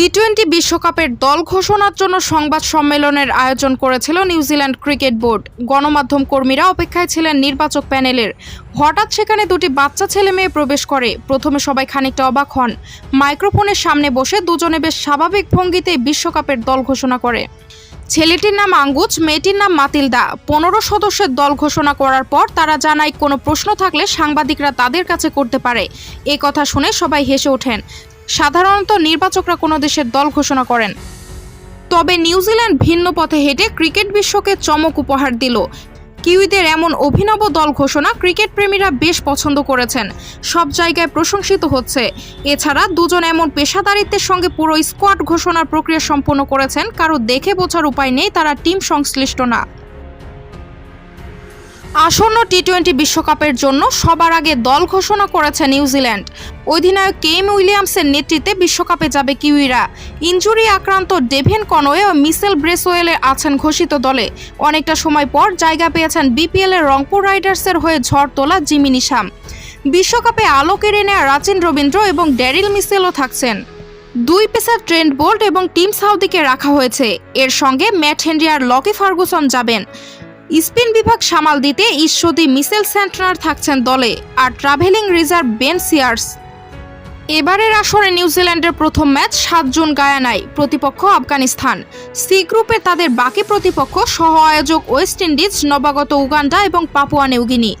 T twenty বিশ্বকাপের দল ঘোষণার জন্য সংবাদ সম্মেলনের আয়োজন করেছিল নিউজিল্যান্ড ক্রিকেট বোর্ড। গণমাধ্যম কর্মীরা অপেক্ষায় ছিলেন নির্বাচক প্যানেলের। হঠাৎ সেখানে দুটি বাচ্চা ছেলে মেয়ে প্রবেশ করে। প্রথমে সবাই খানিকটা অবাক হন। মাইক্রোফোনের সামনে বসে দুজনে বেশ স্বাভাবিক ভঙ্গিতে বিশ্বকাপের দল ঘোষণা করে। ছেলেটির নাম আঙ্গুজ মেয়েটির নাম মাতিলদা। পনেরো সদস্যের দল ঘোষণা করার পর তারা জানায়, কোনো প্রশ্ন থাকলে সাংবাদিকরা তাদের কাছে করতে পারে। এ কথা শুনে সবাই হেসে ওঠেন। সাধারণত নির্বাচকরা কোনো দেশের দল ঘোষণা করেন। তবে নিউজিল্যান্ড ভিন্ন পথে হেঁটে ক্রিকেট বিশ্বকে চমক উপহার দিল। কিউইদের এমন অভিনব দল ঘোষণা ক্রিকেট প্রেমীরা বেশ পছন্দ করেছেন। সব জায়গায় প্রশংসিত হচ্ছে। এছাড়া দুজন এমন পেশাদারিত্বের সঙ্গে পুরো স্কোয়াড ঘোষণার প্রক্রিয়া সম্পন্ন করেছেন। কারও দেখে বোঝার উপায় নেই, তারা টিম সংশ্লিষ্ট না। আসন্ন টি টোয়েন্টি বিশ্বকাপের জন্য সবার আগে দল ঘোষণা করেছে নিউজিল্যান্ড। অধিনায়ক কেম উইলিয়ামসের নেতৃত্বে বিশ্বকাপে যাবে কিউইরা। ইঞ্জুরি আক্রান্ত ডেভেন কনওয়ে ও মিসেল ব্রেসওয়েলে আছেন ঘোষিত দলে। অনেকটা সময় পর জায়গা পেয়েছেন বিপিএল এর রংপুর রাইডার্সের হয়ে ঝড় তোলা জিমি নিশাম। বিশ্বকাপে আলো কেড়ে নেয়া রাচিন রবীন্দ্র এবং ড্যারিল মিসেলও থাকছেন। দুই পেসার ট্রেন্ড বোল্ট এবং টিম সাউদিকে রাখা হয়েছে। এর সঙ্গে ম্যাট হেনরি আর লকি ফার্গুসন যাবেন। স্পিন বিভাগ সামাল দিতে ঈশ্বদী মিসেল সেন্টনার থাকছেন দলে আর ট্রাভেলিং রিজার্ভ বেন সিয়ার্স এবারের আসরে নিউজিল্যান্ডের প্রথম ম্যাচ সাত জুন গায়ানায়, প্রতিপক্ষ আফগানিস্তান। সি গ্রুপে তাদের বাকি প্রতিপক্ষ সহ আয়োজক ওয়েস্ট ইন্ডিজ, নবাগত উগান্ডা এবং পাপুয়া নিউগিনি।